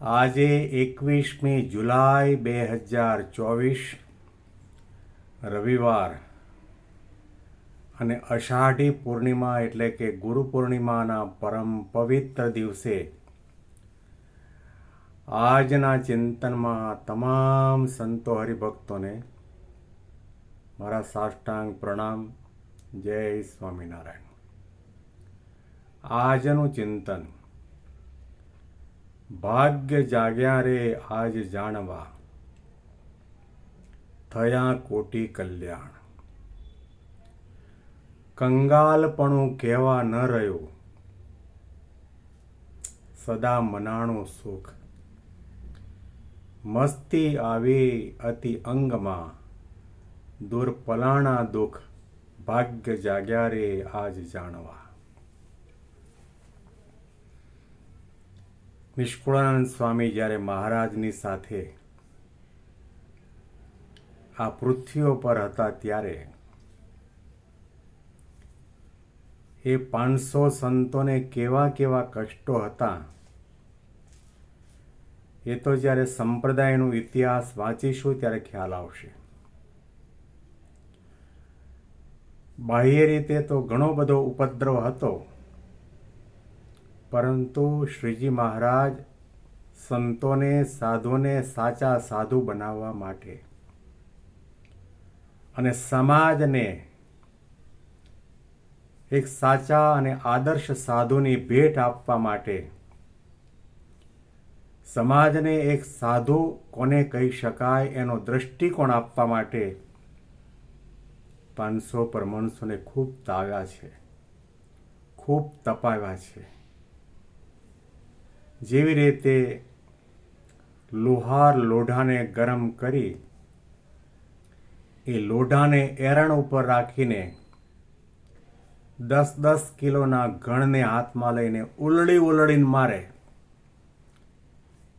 આજે એકવીસમી જુલાઈ બે હજાર ચોવીસ, રવિવાર. અને અષાઢી પૂર્ણિમા એટલે કે ગુરુ પૂર્ણિમાના પરમ પવિત્ર દિવસે આજના ચિંતનમાં તમામ સંતો હરિભક્તોને મારા સાષ્ટાંગ પ્રણામ. જય સ્વામિનારાયણ. આજનું ચિંતન ભાગ્ય જાગ્યા રે આજ જાણવા થયા કોટી કલ્યાણ કંગાલપણું કહેવા ન રહ્યું સદા મનાણું સુખ મસ્તી આવી અતિ અંગમાં દુર્પલાણા દુઃખ ભાગ્ય જાગ્યા રે આજ જાણવા નિષ્કુળાનંદ સ્વામી જ્યારે મહારાજની સાથે આ પૃથ્વીઓ પર હતા ત્યારે એ પાંચસો સંતોને કેવા કેવા કષ્ટો હતા, એ તો જ્યારે સંપ્રદાયનો ઇતિહાસ વાંચીશું ત્યારે ખ્યાલ આવશે. બાહ્ય રીતે તો ઘણો બધો ઉપદ્રવ હતો પરંતુ શ્રીજી મહારાજ સંતોને, સાધુને સાચા સાધુ બનાવવા માટે અને સમાજને એક સાચા અને આદર્શ સાધુની ભેટ આપવા માટે સમાજને એક સાધુ કોને કહી શકાય એનો દ્રષ્ટિકોણ આપવા માટે પાંચસો પરમણસોને ખૂબ તાવ્યા છે, ખૂબ તપાવ્યા છે. જેવી રીતે લુહાર લોઢાને ગરમ કરી એ લોઢાને એરણ ઉપર રાખીને દસ દસ કિલોના ગણને હાથમાં લઈને ઉલડી ઉલડીને મારે.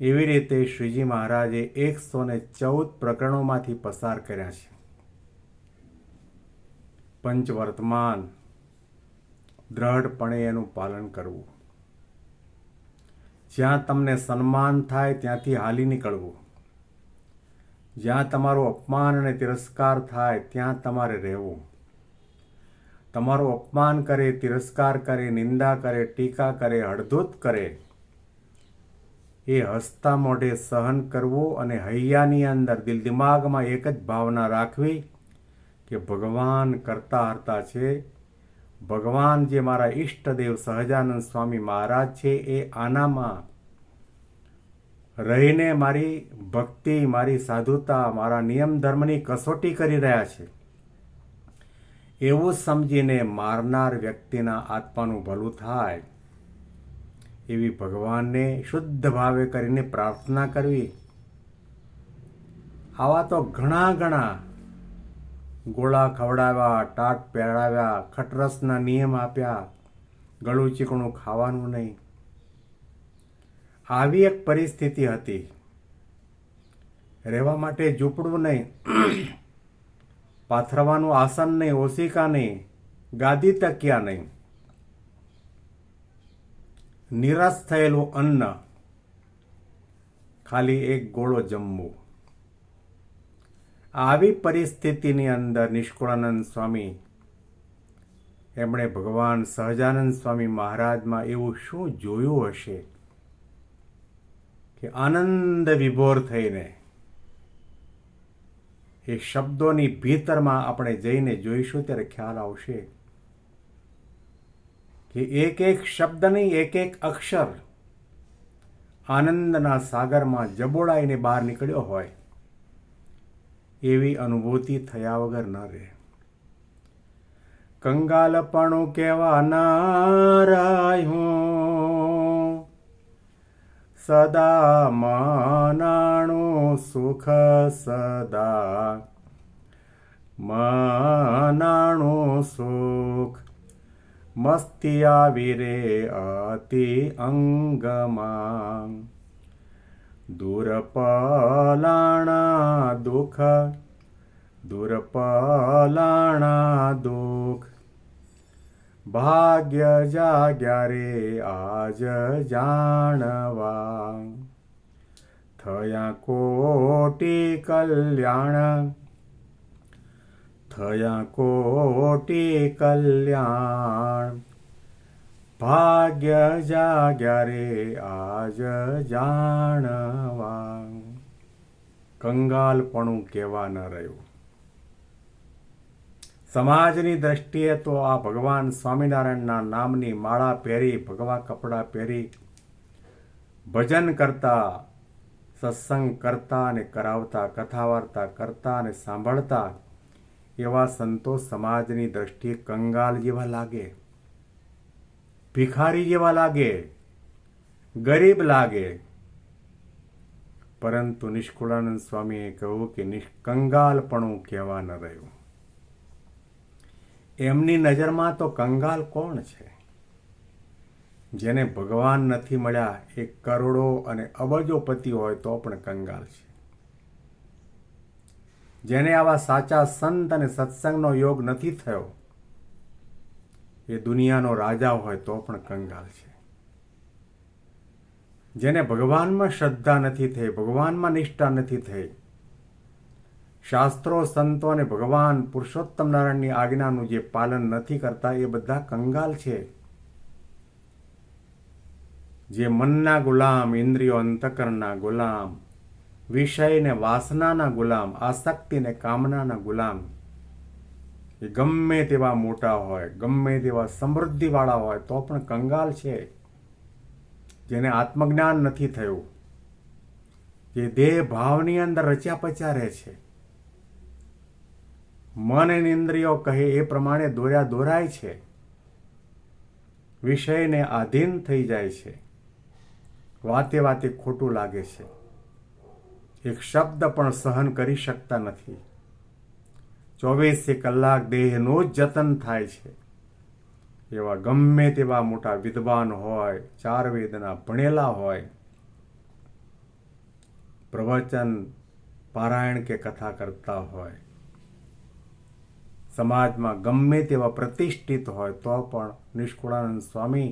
એવી રીતે શ્રીજી મહારાજે એકસો ને ચૌદ પ્રકરણોમાંથી પસાર કર્યા છે. પંચવર્તમાન દ્રઢપણે એનું પાલન કરવું. જ્યાં તમને સન્માન થાય, ત્યાંથી હાલી નીકળવું. જ્યાં તમારું અપમાન અને તિરસ્કાર થાય, ત્યાં તમારે રહેવું. તમારું અપમાન કરે, તિરસ્કાર કરે, નિંદા કરે, ટીકા કરે, હળધૂત કરે, એ હસતા મોઢે સહન કરવું અને હૈયાની અંદર દિલ દિમાગમાં એક જ ભાવના રાખવી કે ભગવાન કરતા હરતા છે ભગવાન જે મારા ઈષ્ટદેવ સહજાનંદ સ્વામી મહારાજ છે, એ આનામાં રહીને મારી ભક્તિ, મારી સાધુતા, મારા નિયમ ધર્મની કસોટી કરી રહ્યા છે. એવું સમજીને મારનાર વ્યક્તિના આત્માનું ભલું થાય, એવી ભગવાનને શુદ્ધ ભાવે કરીને પ્રાર્થના કરવી. આવા તો ઘણા ઘણા ગોળા ખવડાવ્યા, ટાટ પહેરાવ્યા, ખટરસના નિયમ આપ્યા. ગળું ચીકણું ખાવાનું નહીં. આવી એક પરિસ્થિતિ હતી. રહેવા માટે ઝૂંપડું નહીં. પાથરવાનું આસન નહીં, ઓશિકા નહીં, ગાદી તક્યા નહીં. નિરાશ થયેલું અન્ન. ખાલી એક ગોળો જમવું. આવી પરિસ્થિતિની અંદર નિષ્કુળાનંદ સ્વામી, એમણે ભગવાન સહજાનંદ સ્વામી મહારાજમાં એવું શું જોયું હશે કે આનંદ વિભોર થઈને એ શબ્દોની ભીતરમાં આપણે જઈને જોઈશું, ત્યારે ખ્યાલ આવશે કે એક એક શબ્દ નહીં, એક એક અક્ષર આનંદના સાગરમાં જબોડાઈને બહાર નીકળ્યો હોય. એવી અનુભૂતિ થયા વગર ન રહે. કંગાલપણું કેવા નારાય સદા મનાણું સુખ, સદા મનાણું સુખ. મસ્તી આવી રે અતિ અંગમાં. દૂર પલાણા દુઃખ. દૂર પલાણા દુઃખ. ભાગ્ય જાગ્યા રે આજ જાણવા. થયા કોટી કલ્યાણ. થયા કોટી કલ્યાણ. ભાગ્ય જાગ્યા રે આજ જાણવા કંગાલપણું કહેવા ન રહ્યું સમાજની દ્રષ્ટિએ તો આ ભગવાન સ્વામિનારાયણના નામની માળા પહેરી ભગવા કપડાં પહેરી ભજન કરતા સત્સંગ કરતા અને કરાવતા કથા વાર્તા કરતા અને સાંભળતા એવા સંતો સમાજની દ્રષ્ટિએ કંગાલ જેવા લાગે ભિખારી જેવા લાગે, ગરીબ લાગે. પરંતુ નિષ્કુળાનંદ સ્વામીએ કહ્યું કે નિષ્કંગાલપણું કહેવા ન રહ્યું. એમની નજરમાં તો કંગાલ કોણ છે? જેને ભગવાન નથી મળ્યા, એ કરોડો અને અબજોપતિ હોય તો પણ કંગાલ છે. જેને આવા સાચા સંત અને સત્સંગનો યોગ નથી થયો એ દુનિયાનો રાજા હોય તો પણ કંગાલ છે. જેને ભગવાનમાં શ્રદ્ધા નથી થઈ, ભગવાનમાં નિષ્ઠા નથી થઈ, શાસ્ત્રો, સંતો અને ભગવાન પુરુષોત્તમ નારાયણની આજ્ઞાનું જે પાલન નથી કરતા, એ બધા કંગાલ છે. જે મનના ગુલામ, ઇન્દ્રિયો અંતકરણના ગુલામ વિષય ને વાસનાના ગુલામ આસક્તિ ને કામનાના ગુલામ એ ગમે તેવા મોટા હોય, ગમે તેવા સમૃદ્ધિવાળા હોય, તો પણ કંગાલ છે. જેને આત્મજ્ઞાન નથી થયું, જે દેહ ભાવની અંદર રચ્યા પચ્યા રહે છે. મન અને ઇન્દ્રિયો કહે એ પ્રમાણે દોર્યા દોરાય છે. વિષયને આધીન થઈ જાય છે. વાતે વાતે ખોટું લાગે છે. એક શબ્દ પણ સહન કરી શકતા નથી. ચોવીસે કલાક દેહનું જતન થાય છે. એવા ગમે તેવા મોટા વિદ્વાન હોય, ચાર વેદના ભણેલા હોય, પ્રવચન, પારાયણ કે કથા કરતા હોય, સમાજમાં ગમે તેવા પ્રતિષ્ઠિત હોય, તો પણ નિષ્કુળાનંદ સ્વામી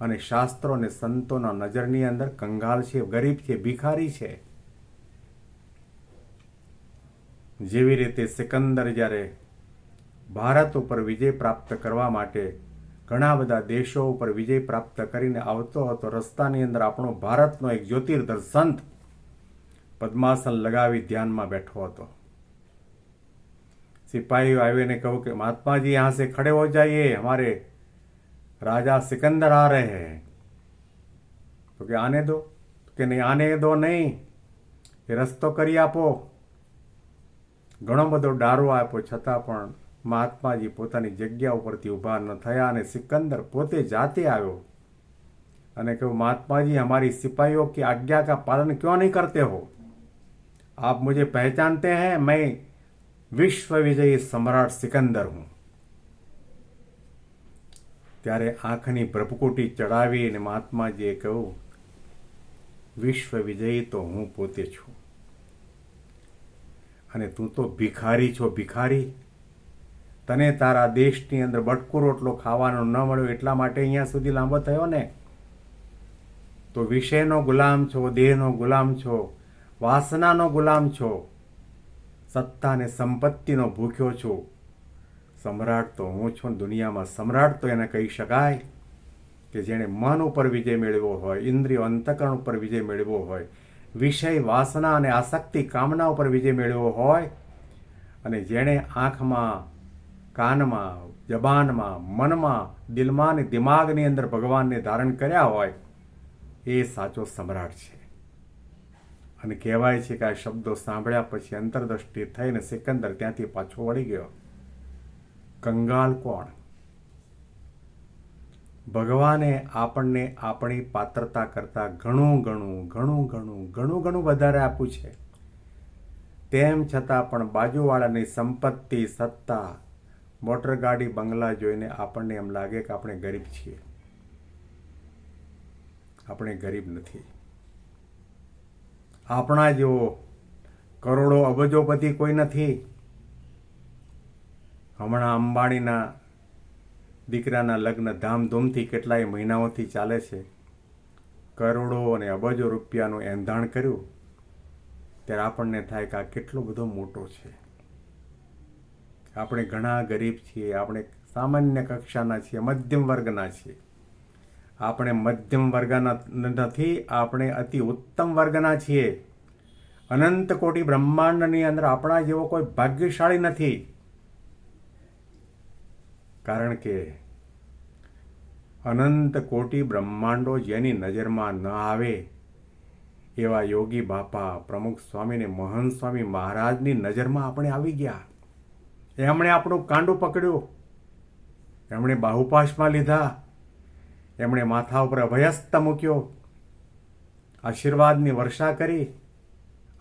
અને શાસ્ત્રો અને સંતોના નજરની અંદર કંગાલ છે, ગરીબ છે, ભિખારી છે. જેવી રીતે સિકંદર જ્યારે ભારત ઉપર વિજય પ્રાપ્ત કરવા માટે ઘણા બધા દેશો ઉપર વિજય પ્રાપ્ત કરીને આવતો હતો, રસ્તાની અંદર આપણો ભારતનો એક જ્યોતિર્ધર સંત પદ્માસન લગાવી ધ્યાનમાં બેઠો હતો. સિપાહીઓ આવીને કહું કે, મહાત્માજી, યહાં ખડે હો જાઈએ અમારે રાજા સિકંદર આ રહે તો કે, આને દો? કે, નહીં, આને દો નહીં, એ રસ્તો કરી આપો. ઘણો બધો ડારો આપ્યો છતાં પણ મહાત્માજી પોતાની જગ્યા ઉપરથી ઊભા ન થયા અને સિકંદર પોતે જાતે આવ્યો અને કહ્યું महात्मा जी हमारी सिपाहियों की आज्ञा का पालन क्यों नहीं करते हो आप मुझे पहचानते हैं मैं વિશ્વ વિજયી સમ્રાટ સિકંદર હું ત્યારે આંખની ભ્રપકુટી ચડાવી અને મહાત્માજીએ કહ્યું વિશ્વ વિજયી તો હું પોતે છું અને તું તો ભિખારી છો, ભિખારી. તને તારા દેશની અંદર બટકુ રોટલો ખાવાનો ન મળ્યો એટલા માટે અહીંયા સુધી લાંબો થયો ને? તો વિષયનો ગુલામ છો, દેહનો ગુલામ છો, વાસનાનો ગુલામ છો, સત્તા અને સંપત્તિનો ભૂખ્યો છું. સમ્રાટ તો હું છું દુનિયામાં સમ્રાટ તો એને કહી શકાય કે જેણે મન ઉપર વિજય મેળવ્યો હોય, ઇન્દ્રિય અંતકરણ ઉપર વિજય મેળવ્યો હોય વિષય, વાસના અને આસક્તિ, કામના ઉપર વિજય મેળવ્યો હોય અને જેણે આંખમાં, કાનમાં, જબાનમાં, મનમાં, દિલમાં અને દિમાગની અંદર ભગવાનને ધારણ કર્યા હોય, એ સાચો સમ્રાટ છે. અને કહેવાય છે કે આ શબ્દો સાંભળ્યા પછી અંતરદ્રષ્ટિ થઈને સિકંદર ત્યાંથી પાછો વળી ગયો. કંગાલ કોણ? ભગવાને આપણને આપણી પાત્રતા કરતાં ઘણું ઘણું ઘણું ઘણું ઘણું ઘણું વધારે આપ્યું છે. તેમ છતાં પણ બાજુવાળાની સંપત્તિ, સત્તા, મોટર ગાડી, બંગલા જોઈને આપણને એમ લાગે કે આપણે ગરીબ છીએ. આપણે ગરીબ નથી. આપણા જેવો કરોડો અબજોપતિ કોઈ નથી. હમણાં અંબાણીના દીકરાના લગ્ન ધામધૂમથી કેટલાય મહિનાઓથી ચાલે છે. કરોડો અને અબજો રૂપિયાનું એંધાણ કર્યું, ત્યારે આપણને થાય કે આ કેટલો બધો મોટો છે. આપણે ઘણા ગરીબ છીએ, આપણે સામાન્ય કક્ષાના છીએ, મધ્યમ વર્ગના છીએ. આપણે મધ્યમ વર્ગના નથી, આપણે અતિ ઉત્તમ વર્ગના છીએ. અનંત કોટી બ્રહ્માંડની અંદર આપણા જેવો કોઈ ભાગ્યશાળી નથી. કારણ કે અનંત કોટી બ્રહ્માંડો જેની નજરમાં ન આવે એવા યોગી બાપા પ્રમુખ સ્વામીને મહંત સ્વામી મહારાજની નજરમાં આપણે આવી ગયા. એમણે આપણું કાંડું પકડ્યું. એમણે બાહુપાશમાં લીધા. એમણે માથા ઉપર અભયસ્ત મૂક્યો. આશીર્વાદની વર્ષા કરી.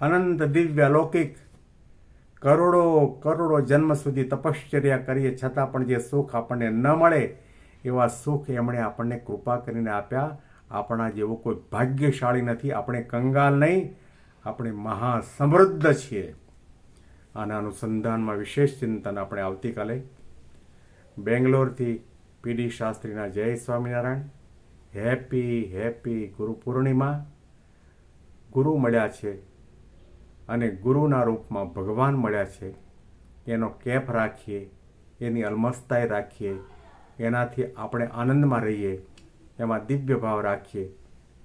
અનંત દિવ્ય લૌકિક કરોડો કરોડો જન્મ સુધી તપશ્ચર્યા કરીએ છતાં પણ જે સુખ આપણને ન મળે, એવા સુખ એમણે આપણને કૃપા કરીને આપ્યા. આપણા જેવો કોઈ ભાગ્યશાળી નથી, આપણે કંગાલ નહીં, આપણે મહાસમૃદ્ધ છીએ. આના અનુસંધાનમાં વિશેષ ચિંતન આપણે આવતીકાલે બેંગ્લોરથી પીડી શાસ્ત્રીના જય સ્વામિનારાયણ. Happy happy Guru Purnima. ગુરુ મળ્યા છે. અને ગુરુના રૂપમાં ભગવાન મળ્યા છે. એનો કેપ રાખીએ, એની અલમસ્તાઈ રાખીએ, એનાથી આપણે આનંદમાં રહીએ, એમાં દિવ્ય ભાવ રાખીએ.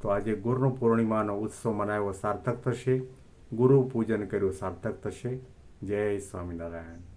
તો આજે ગુરુ પૂર્ણિમાનો ઉત્સવ મનાવ્યો સાર્થક થશે. ગુરુ પૂજન કર્યું સાર્થક થશે. જય સ્વામિનારાયણ.